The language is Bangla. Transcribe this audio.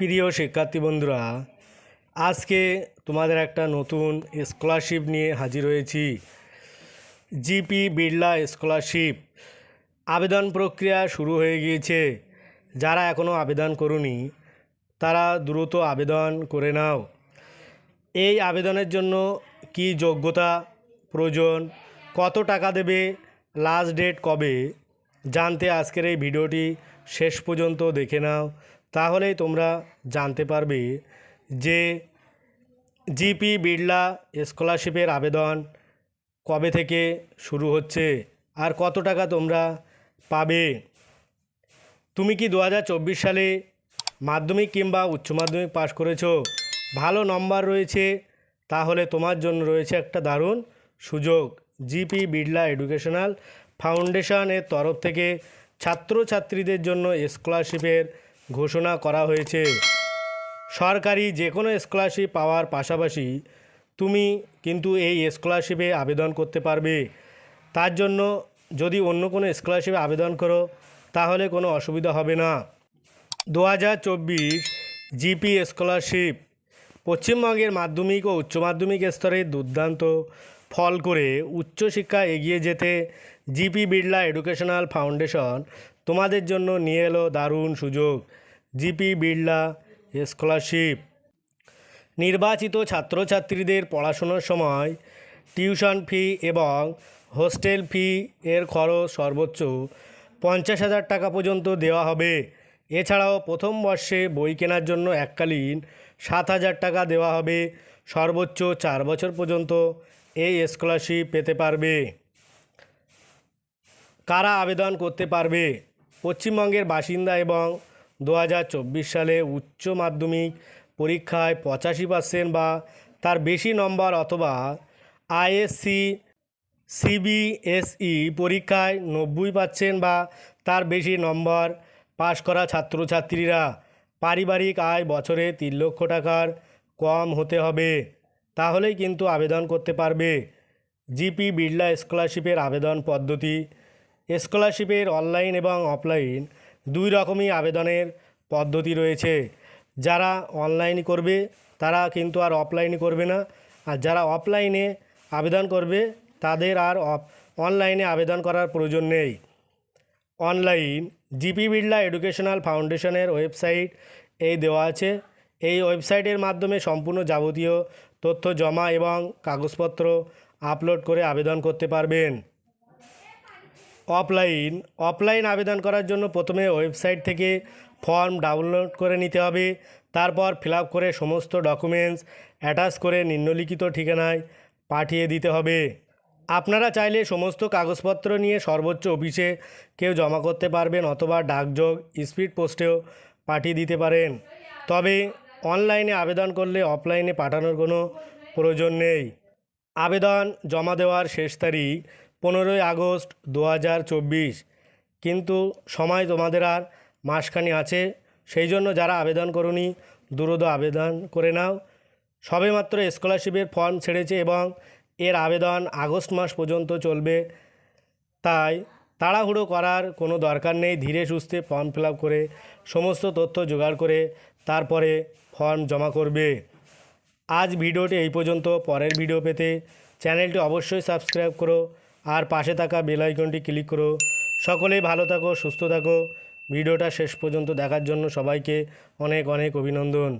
প্রিয় শিক্ষার্থী বন্ধুরা, আজকে তোমাদের একটা নতুন স্কলারশিপ নিয়ে হাজির হয়েছি। জিপি বিড়লা স্কলারশিপ আবেদন প্রক্রিয়া শুরু হয়ে গিয়েছে। যারা এখনও আবেদন করুনি, তারা দ্রুত আবেদন করে নাও। এই আবেদনের জন্য কি যোগ্যতা প্রয়োজন, কত টাকা দেবে লাস্ট ডেট কবে, জানতে আজকের এই ভিডিওটি শেষ পর্যন্ত দেখে নাও। তাহলেই তোমরা জানতে পারবে যে জিপি বিড়লা স্কলারশিপের আবেদন কবে থেকে শুরু হচ্ছে আর কত টাকা তোমরা পাবে? তুমি কি দু হাজার চব্বিশ সালে মাধ্যমিক কিংবা উচ্চ মাধ্যমিক পাশ করেছ? ভালো নম্বর রয়েছে, তাহলে তোমার জন্য রয়েছে একটা দারুণ সুযোগ। জিপি বিড়লা এডুকেশনাল ফাউন্ডেশনের তরফ থেকে ছাত্রছাত্রীদের জন্য স্কলারশিপের ঘোষণা করা হয়েছে। সরকারি যে কোনো স্কলারশিপ পাওয়ার পাশাপাশি তুমি কিন্তু এই স্কলারশিপে আবেদন করতে পারবে। তার জন্য যদি অন্য কোনো স্কলারশিপে আবেদন করো, তাহলে কোনো অসুবিধা হবে না। দু হাজার চব্বিশ জিপি স্কলারশিপ পশ্চিমবঙ্গের মাধ্যমিক ও উচ্চ মাধ্যমিক স্তরে দুর্দান্ত ফল করে উচ্চশিক্ষা এগিয়ে যেতে জিপি বিড়লা এডুকেশনাল ফাউন্ডেশন তোমাদের জন্য নিয়ে এলো দারুণ সুযোগ। GP Birla scholarship. নির্বাচিত ছাত্রছাত্রীদের পড়াশোনার সময় টিউশন ফি এবং হোস্টেল ফি এর খরচ সর্বোচ্চ পঞ্চাশ হাজার টাকা পর্যন্ত দেওয়া হবে। এছাড়াও প্রথম বর্ষে বই কেনার জন্য এককালীন সাত হাজার টাকা দেওয়া হবে। সর্বোচ্চ চার বছর পর্যন্ত এই স্কলারশিপ পেতে পারবে। কারা আবেদন করতে পারবে? পশ্চিমবঙ্গের বাসিন্দা এবং দু হাজার চব্বিশ সালে উচ্চ মাধ্যমিক পরীক্ষায় পঁচাশি পার্সেন্ট বা তার বেশি নম্বর অথবা আইএসসি সিবিএসই পরীক্ষায় নব্বই পার্সেন্ট বা তার বেশি নম্বর পাশ করা ছাত্রছাত্রীরা পারিবারিক আয় বছরে তিন লক্ষ টাকার কম হতে হবে। তাহলেই কিন্তু আবেদন করতে পারবে। জিপি বিড়লা স্কলারশিপের আবেদন পদ্ধতি স্কলারশিপের অনলাইন এবং অফলাইন দুই রকমই আবেদনের পদ্ধতি রয়েছে। যারা অনলাইন করবে, তারা কিন্তু আর অফলাইন করবে না। আর যারা অফলাইনে আবেদন করবে, তাদের আর অনলাইনে আবেদন করার প্রয়োজন নেই। অনলাইন জিপি বিড়লা এডুকেশনাল ফাউন্ডেশনের ওয়েবসাইট এই দেওয়া আছে। এই ওয়েবসাইটের মাধ্যমে সম্পূর্ণ যাবতীয় তথ্য জমা এবং কাগজপত্র আপলোড করে আবেদন করতে পারবেন। অফলাইন অফলাইন আবেদন করার জন্য প্রথমে ওয়েবসাইট থেকে ফর্ম ডাউনলোড করে নিতে হবে। তারপর ফিল করে সমস্ত ডকুমেন্টস অ্যাটাচ করে নিম্নলিখিত ঠিকানায় পাঠিয়ে দিতে হবে। আপনারা চাইলে সমস্ত কাগজপত্র নিয়ে সর্বোচ্চ অফিসে কেউ জমা করতে পারবেন অথবা ডাকযোগ, স্পিড পোস্টেও পাঠিয়ে দিতে পারেন। তবে অনলাইনে আবেদন করলে অফলাইনে পাঠানোর কোনো প্রয়োজন নেই। আবেদন জমা দেওয়ার শেষ তারিখ পনেরোই আগস্ট দু হাজার চব্বিশ। কিন্তু সময় তোমাদের আর মাসখানি আছে, সেই জন্য যারা আবেদন করুনি, দ্রুত আবেদন করে নাও। সবেমাত্র স্কলারশিপের ফর্ম ছেড়েছে এবং এর আবেদন আগস্ট মাস পর্যন্ত চলবে। তাই তাড়াহুড়ো করার কোনো দরকার নেই, ধীরে সুস্থে ফর্ম ফিল করে সমস্ত তথ্য জোগাড় করে তারপরে ফর্ম জমা করবে। আজ ভিডিওটি এই পর্যন্ত, পরের ভিডিও পেতে চ্যানেলটি অবশ্যই সাবস্ক্রাইব করো। আর পাশে থাকা বেল আইকনটি ক্লিক করো। সকলেই ভালো থাকো, সুস্থ থাকো। ভিডিওটা শেষ পর্যন্ত দেখার জন্য সবাইকে অনেক অনেক অভিনন্দন।